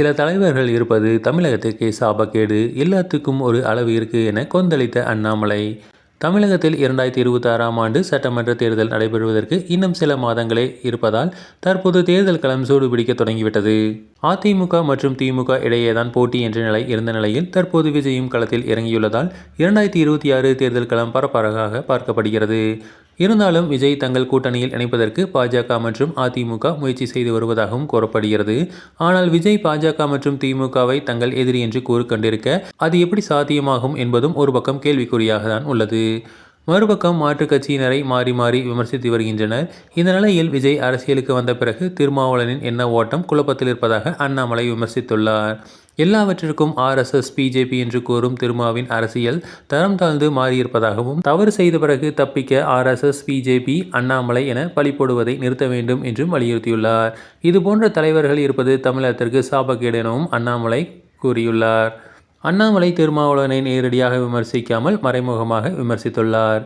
சில தலைவர்கள் இருப்பது தமிழகத்துக்கு சாபக்கேடு எல்லாத்துக்கும் ஒரு அளவு இருக்கு என கொந்தளித்த அண்ணாமலை. தமிழகத்தில் இரண்டாயிரத்தி இருபத்தி ஆறாம் ஆண்டு சட்டமன்ற தேர்தல் நடைபெறுவதற்கு இன்னும் சில மாதங்களே இருப்பதால் தற்போது தேர்தல் களம் சூடுபிடிக்க தொடங்கிவிட்டது. அதிமுக மற்றும் திமுக இடையேதான் போட்டி என்ற நிலை இருந்த நிலையில் தற்போது விஜயும் களத்தில் இறங்கியுள்ளதால் இரண்டாயிரத்தி இருபத்தி ஆறு தேர்தல் களம் பரபரப்பாக பார்க்கப்படுகிறது. இருந்தாலும் விஜய் தங்கள் கூட்டணியில் இணைப்பதற்கு பாஜக மற்றும் அதிமுக முயற்சி செய்து வருவதாகவும் கூறப்படுகிறது. ஆனால் விஜய் பாஜக மற்றும் திமுகவை தங்கள் எதிரி என்று கூறு கொண்டிருக்க அது எப்படி சாத்தியமாகும் என்பதும் ஒரு பக்கம் கேள்விக்குறியாக தான் உள்ளது. மறுபக்கம் மாற்றுக் கட்சியினரை மாறி மாறி விமர்சித்து வருகின்றனர். இந்த நிலையில் விஜய் அரசியலுக்கு வந்த பிறகு திருமாவளனின் எண்ண ஓட்டம் குழப்பத்தில் இருப்பதாக அண்ணாமலை விமர்சித்துள்ளார். எல்லாவற்றிற்கும் ஆர்எஸ்எஸ் பிஜேபி என்று கூறும் திருமாவின் அரசியல் தரம் தாழ்ந்து மாறியிருப்பதாகவும் தவறு செய்த பிறகு தப்பிக்க ஆர்எஸ்எஸ் பிஜேபி அண்ணாமலை என பழி போடுவதை நிறுத்த வேண்டும் என்றும் வலியுறுத்தியுள்ளார். இதுபோன்ற தலைவர்கள் இருப்பது தமிழகத்திற்கு சாபக்கேடு எனவும் அண்ணாமலை கூறியுள்ளார். அண்ணாமலை திருமாவளவனை நேரடியாக விமர்சிக்காமல் மறைமுகமாக விமர்சித்துள்ளார்.